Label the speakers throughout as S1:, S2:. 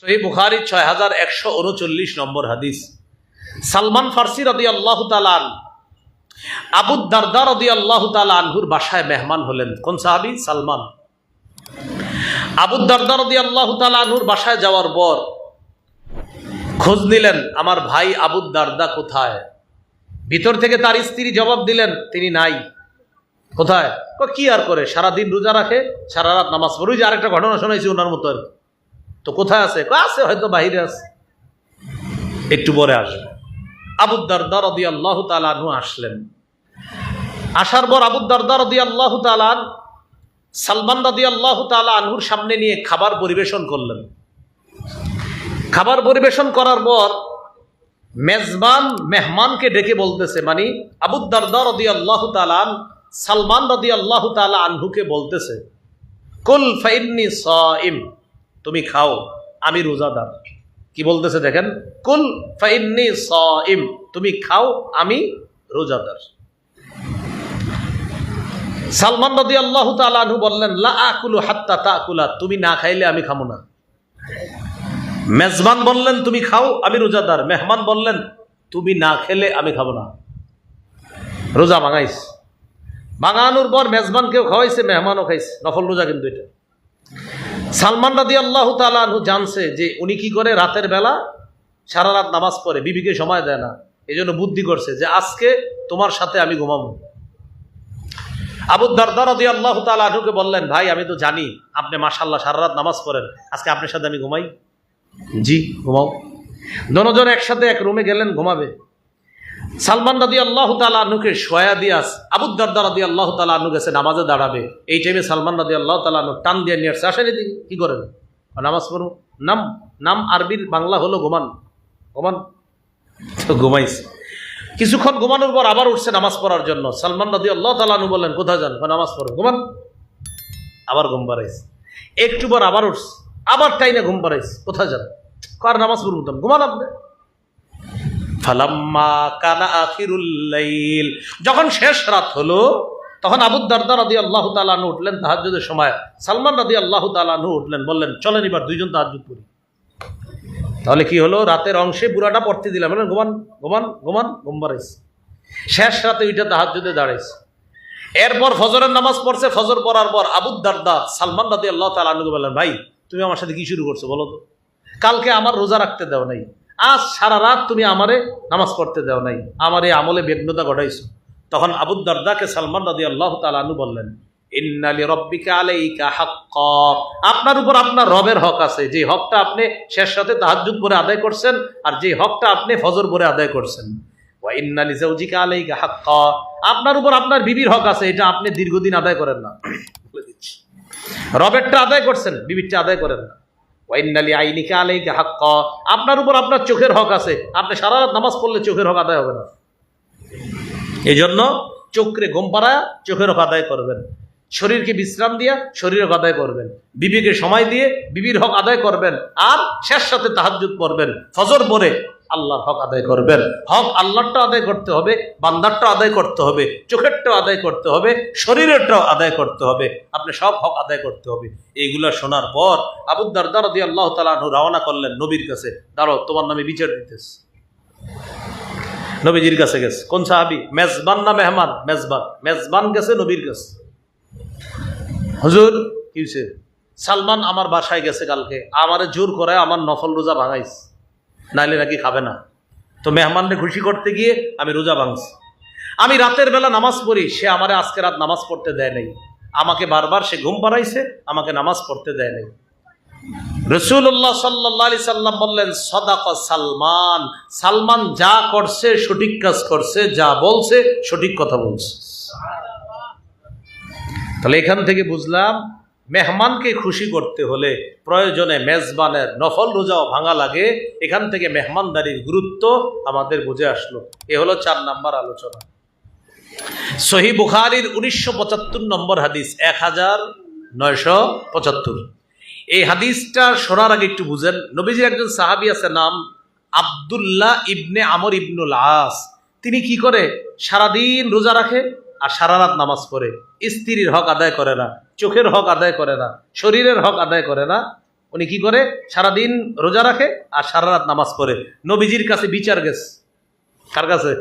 S1: সহি বুখারি ছয় হাজার একশো উনচল্লিশ নম্বর হাদিস। সালমান ফার্সি রদি আল্লাহ তালান আবু দারদা রদি আল্লাহ আনহুর বাসায় মেহমান হলেন। কোন সাহাবি? সালমান। আবু দারদা রদি আল্লাহ আনহুর বাসায় যাওয়ার পর খোঁজ নিলেন, আমার ভাই আবু দারদা কোথায়? ভিতর থেকে তার স্ত্রী জবাব দিলেন, তিনি নাই। কোথায়? কো আর করে? সারাদিন রোজা রাখে সারা রাত নামাজ পড়ে। যে আরেকটা ঘটনা শোনাইছি ওনার মতো আর কি। তো কোথায় আছে? আছে, হয়তো বাহিরে আছে। একটু পরে আসবে। আবু দারদার রদি আল্লাহ তালানহু আসলেন। আসার পর আবু দারদার রদি আল্লাহ তালান সালমান রদি আল্লাহ তালা আনহুর সামনে নিয়ে খাবার পরিবেশন করলেন। খাবার পরিবেশন করার পর মেজবান মেহমানকে ডেকে বলতেছে মানে আবু দারদার রদি আল্লাহ তালান সালমান রদি আল্লাহ তালা আনহুকে বলতেছে, কুল ফাইন্নি সাইম। তুমি খাও, আমি রোজাদার। কি বলতেছে দেখেন? কুল ফাইন্নি সাইম তুমি খাও, আমি রোজাদার। সালমান রদি আল্লাহ তালু বললেন, লা হাত্তা তাকুলা, তুমি না খাইলে আমি খামো না। মেজবান বললেন, তুমি খাও, আমি রোজাদার। মেহমান বললেন, তুমি না খেলে আমি খাব না। রোজা ভাঙাইস। ভাঙানোর পর মেজবানকেও খাওয়াইছে, মেহমানও খাইছে। নফল রোজা কিন্তু এটা। সালমান রাদি আল্লাহ তালু জানছে যে উনি কি করে রাতের বেলা সারা রাত নামাজ পড়ে, বিবিকে সময় দেয় না। এই জন্য বুদ্ধি করছে যে আজকে তোমার সাথে আমি ঘুমাবো। আবু দারদার রাদি আল্লাহ তালুকে বললেন, ভাই, আমি তো জানি আপনি মাসাল্লাহ সারা রাত নামাজ পড়েন, আজকে আপনার সাথে আমি ঘুমাই। জি, ঘুমাও। দনজন একসাথে এক রুমে গেলেন, ঘুমাবে। সালমান রাদি আল্লাহ তালুকে শোয়া দিয়াস আবু দারদা রাদি আল্লাহ তালু গেছে, নামাজে দাঁড়াবে। এই টাইমে সালমান রাদি আল্লাহ তালু টান দিয়ে নিয়ে আসছে, আসেন এদিকে কি করেন? নামাজ পড়ুন নাম নাম আরবির বাংলা হলো ঘুমান। ঘুমান? তো ঘুমাইস কিছুক্ষণ ঘুমানোর পর আবার উঠছে নামাজ পড়ার জন্য। সালমান রাদি আল্লাহ তালু বললেন, কোথায় যান? নামাজ পড়ো। ঘুমান? আবার ঘুম পাড়াইছে একটু পর আবার উঠছে, আবার টাইনে ঘুম পাড়াইছে কোথায় যান? কার নামাজ পড়ুন ঘুমান আপনি? ফালাম্মা কানা আখিরুল্লাইল যখন শেষ রাত হলো, তখন আবু দারদা রাদি আল্লাহ তালানু উঠলেন তাহাজুদের সময়। সালমান রাদি আল্লাহ তালানু উঠলেন, বললেন, চলেন এবার দুইজন তাহাজুদ করি। তাহলে কি হলো? রাতের অংশে বুড়াটা পড়তে দিলাম। বললেন, ঘুমান ঘুমান ঘুমান, ঘুম বাড়াইছে। শেষ রাতে ওইটা তাহাজুদে দাঁড়াইছে। এরপর ফজরের নামাজ পড়ছে। ফজর পড়ার পর আবু দারদা সালমান রাদি আল্লাহ তালানুকে বললেন, ভাই, তুমি আমার সাথে কি শুরু করছ বলো তো? কালকে আমার রোজা রাখতে দেও নাই। আজ সারা রাত তুমি আমারে নামাজ পড়তে দেও নাই। আমার এই আমলে বেগ্নতা ঘটাইছো। তখন আবু দারদাকে সালমান রাদি আল্লাহ তালানু বললেন ইন্নালি রব্বিকা আলাইকা আপনার উপর আপনার রবের হক আছে। যে হকটা আপনি শেষ সাথে তাহাজ্জুদ করে আদায় করছেন, আর যে হকটা আপনি ফজর করে আদায় করছেন। ইন্নালি জাওজিকা আলাইকা হাক্কা। আপনার উপর আপনার বিবির হক আছে, এটা আপনি দীর্ঘদিন আদায় করেন না। বলে দিচ্ছি। রবেরটা আদায় করছেন, বিবিরটা আদায় করেন না। ওয়াইনালি আইনিকা আলাইকা হাক্ক। আপনার উপর আপনার চোখের হক আছে। আপনি সারা রাত নামাজ পড়লে চোখের হক আদায় হবে না। এই জন্য চোখরে ঘুম পাড়ায় চোখের হক আদায় করবেন। শরীরকে বিশ্রাম দিয়া শরীর হক আদায় করবেন। বিবিকে সময় দিয়ে বিবির হক আদায় করবেন। আর শেষ সাথে তাহাজুত করবেন ফজর পরে আল্লাহর হক আদায় করবেন। হক আল্লাহরটা আদায় করতে হবে বান্দারটা আদায় করতে হবে, চোখেরটাও আদায় করতে হবে, শরীরেরটাও আদায় করতে হবে, আপনি সব হক আদায় করতে হবে। এইগুলা শোনার পর আবু দারদার দিয়ে আল্লাহ তালাহু রওনা করলেন নবীর কাছে। দাঁড়ো তোমার নামে বিচার দিতেছে। নবীজির কাছে গেছে। কোন সাহাবি? মেজবান না মেহমান? মেজবান। মেজবান গেছে, নবীর কাছে। হুজুর, কি সালমান আমার বাসায় গেছে কালকে। আমারে জোর করে আমার নফল রোজা ভাঙাইছে। নাইলে নাকি খাবে না। তো মেহমানরে খুশি করতে গিয়ে আমি রোজা ভাঙছি। আমি রাতের বেলা নামাজ পড়ি, সে আমারে আজকে রাত নামাজ পড়তে দেয় নাই। আমাকে বারবার সে ঘুম পাড়াইছে, আমাকে নামাজ পড়তে দেয় নাই। রসুল্লাহ সাল্লি সাল্লাম বললেন, সদাক সালমান। সালমান যা করছে, সঠিক কাজ করছে, যা বলছে, সঠিক কথা বলছে। তাহলে এখান থেকে বুঝলাম মেহমানকে খুশি করতে হলে প্রয়োজনে মেজবানের নফল রোজাও ভাঙা লাগে। এখান থেকে মেহমানদারির গুরুত্ব আমাদের বুঝে আসলো। এ হলো চার নাম্বার আলোচনা। সহি বুখারির উনিশশো পঁচাত্তর নম্বর হাদিস, এক হাজার নয়শো পঁচাত্তর। এই হাদিসটা শোনার আগে একটু বুঝেন। নবীজির একজন সাহাবি আছে, নাম আবদুল্লাহ ইবনে আমর ইবনুল আস। তিনি কি করে? সারাদিন রোজা রাখে আর সারা রাত নামাজ পড়ে। স্ত্রীর হক আদায় করে না। চোখের হক আদায় করে না, শরীরের হক আদায় করে না। উনি কি করে? সারাদিন রোজা রাখে আর সারা রাত নামাজ পড়ে। নবীজির কাছে বিচার গেছে। কার কাছে?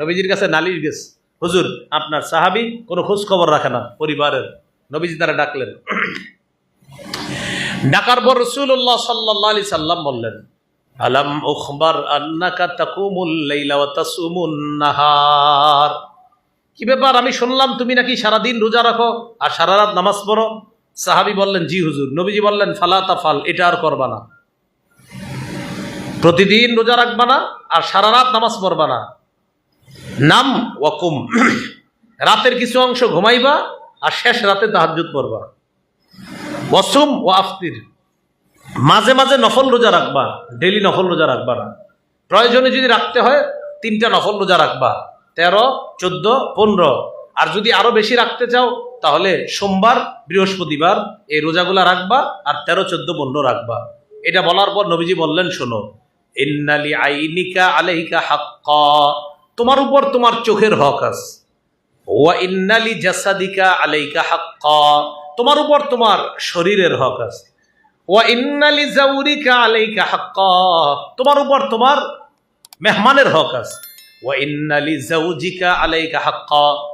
S1: নবীজির কাছে নালিশ গেছে। হুজুর, আপনার সাহাবি কোনো খোঁজ খবর রাখে না পরিবারের। নবীজি তারা ডাকলেন। ডাকার পর রসুল্লাহ সাল্লাহ আলি সাল্লাম বললেন, আলাম উখবার আন্নাকা তাকুমুল লাইলা ওয়া তাসুমুন নাহার? কি ব্যাপার? আমি শুনলাম তুমি নাকি সারাদিন রোজা রাখো আর সারা রাত নামাজ পড়ো। সাহাবি বললেন, জি হুজুর। নবীজি বললেন, ফালা তাফাল, এটা আর করবা না। প্রতিদিন রোজা রাখবা না আর সারা রাত নামাজ পড়বা না। নাম ওয়াকুম রাতের কিছু অংশ ঘুমাইবা আর শেষ রাতে তাহাজ্জুদ পড়বা। ওয়াসুম ও আফতির। মাঝে মাঝে নফল রোজা রাখবা ডেলি নফল রোজা রাখবা না। প্রয়োজনে যদি রাখতে হয়, তিনটা নফল রোজা রাখবা। তেরো, চোদ্দ, পনেরো। আর যদি আরও বেশি রাখতে চাও, তাহলে সোমবার, বৃহস্পতিবার এই রোজাগুলা রাখবা আর তেরো, চোদ্দ, পনেরো রাখবা। এটা বলার পর নবীজি বললেন, শোনো, ইন্নালি আইনিকা আলাইকা হাক্কা। তোমার উপর তোমার চোখের হক আছে। ওয়া ইন্নালি জাসাদিকা আলাইকা হাক্কা। তোমার উপর তোমার শরীরের হক আছে। ওয়া ইন্নালি জাউরিকা আলাইকা হাক্কা। তোমার উপর তোমার মেহমানের হক আছে।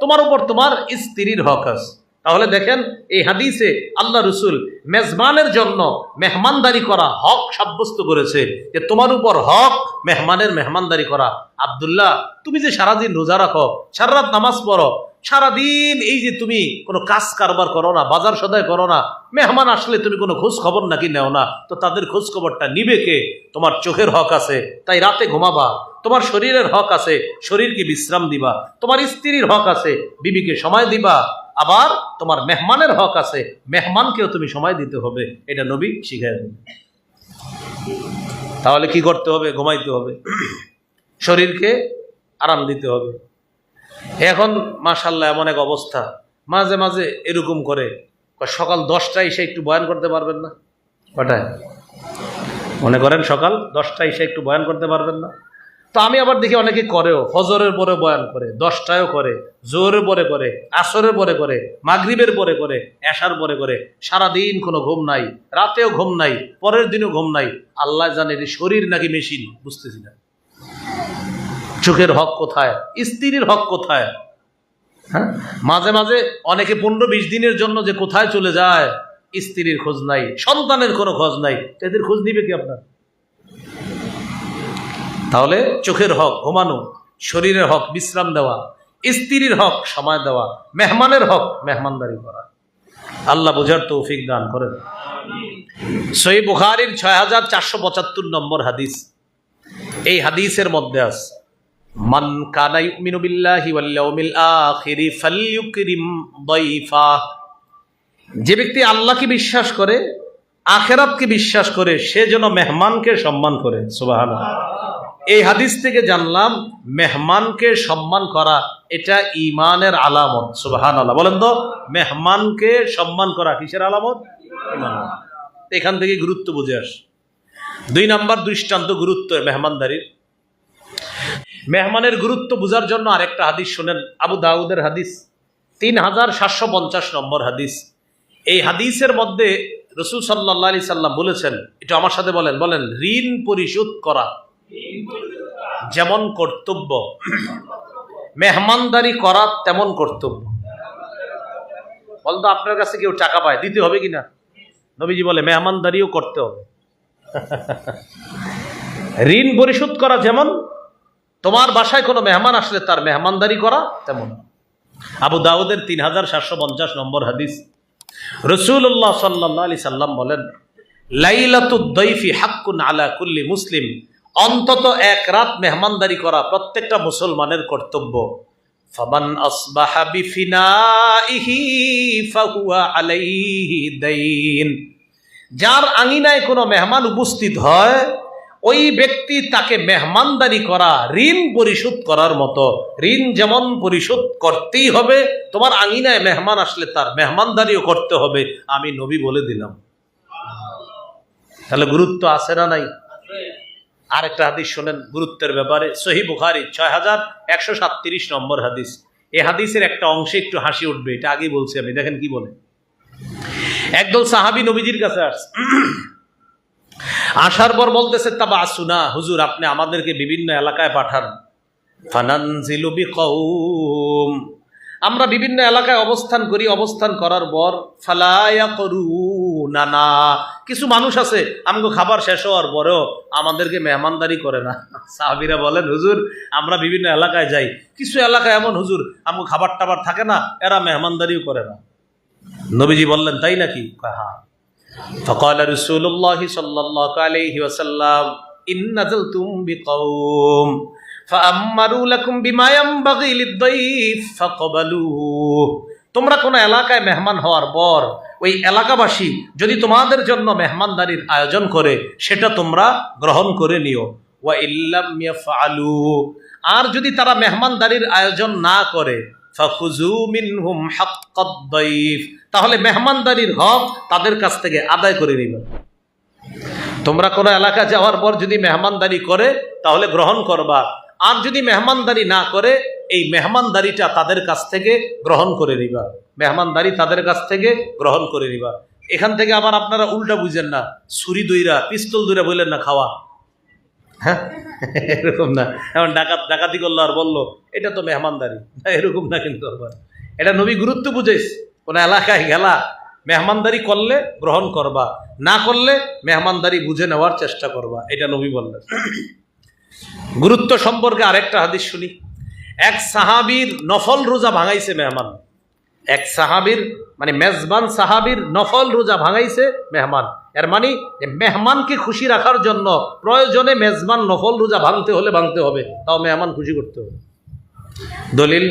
S1: তোমার উপর তোমার স্ত্রীর হক আছে। তাহলে দেখেন, এই হাদিসে আল্লাহ রসুল মেজবানের জন্য মেহমানদারি করা হক সাব্যস্ত করেছে যে তোমার উপর হক মেহমানের মেহমানদারি করা। আব্দুল্লাহ, তুমি যে সারাদিন রোজা রাখো, সারা নামাজ পড়ো, সারাদিন এই যে তুমি কোনো কাজ কারবার করো না, বাজার সদায় করো না, মেহমান আসলে তুমি কোনো খোঁজ খবর নাকি নেও না, তো তাদের খোঁজ খবরটা নিবে কে? তোমার চোখের হক আছে, তাই রাতে ঘুমাবা। তোমার শরীরের হক আছে, শরীরকে বিশ্রাম দিবা। তোমার স্ত্রীর হক আছে, বিবিকে সময় দিবা। আবার তোমার মেহমানের হক আছে, মেহমানকেও তুমি সময় দিতে হবে। এটা নবী দেবে তাহলে কি করতে হবে? ঘুমাইতে হবে। শরীরকে আরাম দিতে হবে। এখন মাশাল্লাহ এমন এক অবস্থা। মাঝে মাঝে এরকম করে। সকাল দশটায় এসে একটু বয়ান করতে পারবেন না? কটায়? মনে করেন সকাল দশটায় এসে একটু বয়ান করতে পারবেন না? তো আমি আবার দেখি অনেকে করেও, ফজরের পরে বয়ান করে, দশটায়ও করে জোরের পরে করে, আসরের পরে করে, মাগরিবের পরে করে, এশার পরে করে। সারাদিন কোনো ঘুম নাই, রাতেও ঘুম নাই, পরের দিনও ঘুম নাই। আল্লাহ জানে শরীর নাকি মেশিন, বুঝতেছি না। চোখের হক কোথায়? স্ত্রীর হক কোথায়? হ্যাঁ? মাঝে মাঝে অনেকে পনেরো বিশ দিনের জন্য যে কোথায় চলে যায়, স্ত্রীর খোঁজ নাই, সন্তানের কোনো খোঁজ নাই। এদের খোঁজ নিবে কি আপনার? তাহলে চোখের হক, ঘুমানো, শরীরের হক, বিশ্রাম দেওয়া, স্ত্রীর হক, সময় দেওয়া, মেহমানের হক, মেহমানদারি করা। আল্লাহ বোঝার তৌফিক দান করেন। সই বুখারির ছয় হাজার চারশো পঁচাত্তর নম্বর হাদিস। এই হাদিসের মধ্যে আছে, মান কানা ইউমিনু বিল্লাহি ওয়াল ইয়াউমিল আখিরি ফালইউকরিম দাইফা। যে ব্যক্তি আল্লাহকে বিশ্বাস করে, আখেরাতকে বিশ্বাস করে, সে যেন মেহমানকে সম্মান করে। সুবহানাল্লাহ। এই হাদিস থেকে জানলাম মেহমানকে সম্মান করা, এটা ইমানের আলামত, সুবহানাল্লাহ। বলেন তো, মেহমানকে সম্মান করা কিসের আলামত? এখান থেকে গুরুত্ব বুঝে আস। দুই নাম্বার দৃষ্টান্ত গুরুত্ব মেহমানদারির। মেহমানের গুরুত্ব বোঝার জন্য আরেকটা হাদিস শোনেন, আবু দাউদের হাদিস। তিন হাজার সাতশো পঞ্চাশ নম্বর হাদিস। এই হাদিসের মধ্যে রসুল সাল্লাহ আলি সাল্লাম বলেছেন, এটা আমার সাথে বলেন বলেন, ঋণ পরিশোধ করা। যেমন কর্তব্য, মেহমানদারি করা তেমন কর্তব্য। বলতো, আপনার কাছে কেউ টাকা পায়, দিতে হবে কিনা? নবীজি বলে, মেহমানদারিও করতে হবে। ঋণ পরিশোধ করা যেমন, তোমার বাসায় কোনো মেহমান আসলে তার মেহমানদারি করা তেমন। আবু দাউদের তিন হাজার সাতশো পঞ্চাশ নম্বর হাদিস। রসুল্লাহ সাল্লাহ আলি সাল্লাম বলেন লাইলাতুদ্দৈফি হাক্কুন আলা কুল্লি মুসলিম। অন্তত এক রাত মেহমানদারি করা প্রত্যেকটা মুসলমানের কর্তব্য। ফাহুয়া আলাইহি যার আঙিনায় কোনো মেহমান উপস্থিত হয়, ওই ব্যক্তি তাকে মেহমানদারি করা, ঋণ পরিশোধ করার মতো। ঋণ যেমন পরিশোধ করতেই হবে, তোমার আঙিনায় মেহমান আসলে তার মেহমানদারিও করতে হবে, আমি নবী বলে দিলাম। তাহলে গুরুত্ব আছে না নাই? আরেকটা হাদিস শোনেন, গুরুত্বের ব্যাপারে। সহি বুখারি ছয় হাজার একশো সাতত্রিশ নম্বর হাদিস। এ হাদিসের একটা অংশে একটু হাসি উঠবে, এটা আগেই বলছি আমি, দেখেন কি বলে। একদল সাহাবি নবীজির কাছে আসছে আসার পর বলতেছে, তাবা আসুনা, হুজুর, আপনি আমাদেরকে বিভিন্ন এলাকায় পাঠান। ফানানজিলু বিকৌম আমরা বিভিন্ন এলাকায় অবস্থান করি, অবস্থান করার পর ফালায়া করু নানা কিছু মানুষ আছে আমগো খাবার শেষ হওয়ার পরেও আমাদেরকে মেহমানদারি করে না সাহাবিরা বলেন হুজুর আমরা বিভিন্ন এলাকায় যাই কিছু এলাকায় এমন হুজুর আমগো খাবার টাবার থাকে না এরা মেহমানদারিও করে না নবীজি বললেন তাই নাকি কয়, হ্যাঁ فقال رسول الله صلى الله عليه وسلم إن نزلتم بقوم فأمروا لكم بما ينبغي للضيف فقبلوه তোমরা কোন এলাকায় মেহমান হওয়ার পর ওই এলাকাবাসী যদি তোমাদের জন্য মেহমানদারির আয়োজন করে, সেটা তোমরা গ্রহণ করে নিও। ওয়া ইল্লাম ইয়াফআলু। আর যদি তারা মেহমানদারির আয়োজন না করে তাহলে মেহমানদারির হক তাদের কাছ থেকে আদায় করে নিবে। তোমরা কোনো এলাকা যাওয়ার পর যদি মেহমানদারি করে, তাহলে গ্রহণ করবা। আর যদি মেহমানদারি না করে, এই মেহমানদারিটা তাদের কাছ থেকে গ্রহণ করে নিবা। মেহমানদারি তাদের কাছ থেকে গ্রহণ করে নিবা। এখান থেকে আবার আপনারা উল্টা বুঝেন না। ছুরি দইরা, পিস্তল দইরা বললেন না খাওয়া। হ্যাঁ? এরকম না। এখন ডাকাত ডাকাতি করল আর বলল, এটা তো মেহমানদারি। এরকম না কিন্তু আবার। এটা নবী গুরুত্ব বুঝেছ কোন এলাকায় গেলা, মেহমানদারি করলে গ্রহণ করবা। না করলে মেহমানদারি বুঝে নেওয়ার চেষ্টা করবা। এটা নবী বললেন। গুরুত্ব সম্পর্কে আরেকটা হাদিস শুনি। এক সাহাবির নফল রোজা ভাঙাইছে মেহমান। এক সাহাবির মানে মেজবান সাহাবির নফল রোজা ভাঙাইছে মেহমান। এর মানে মেহমানকে খুশি রাখার জন্য প্রয়োজনে মেজবান নফল রোজা ভাঙতে হলে ভাঙতে হবে, তাও মেহমান খুশি করতে হবে। দলিল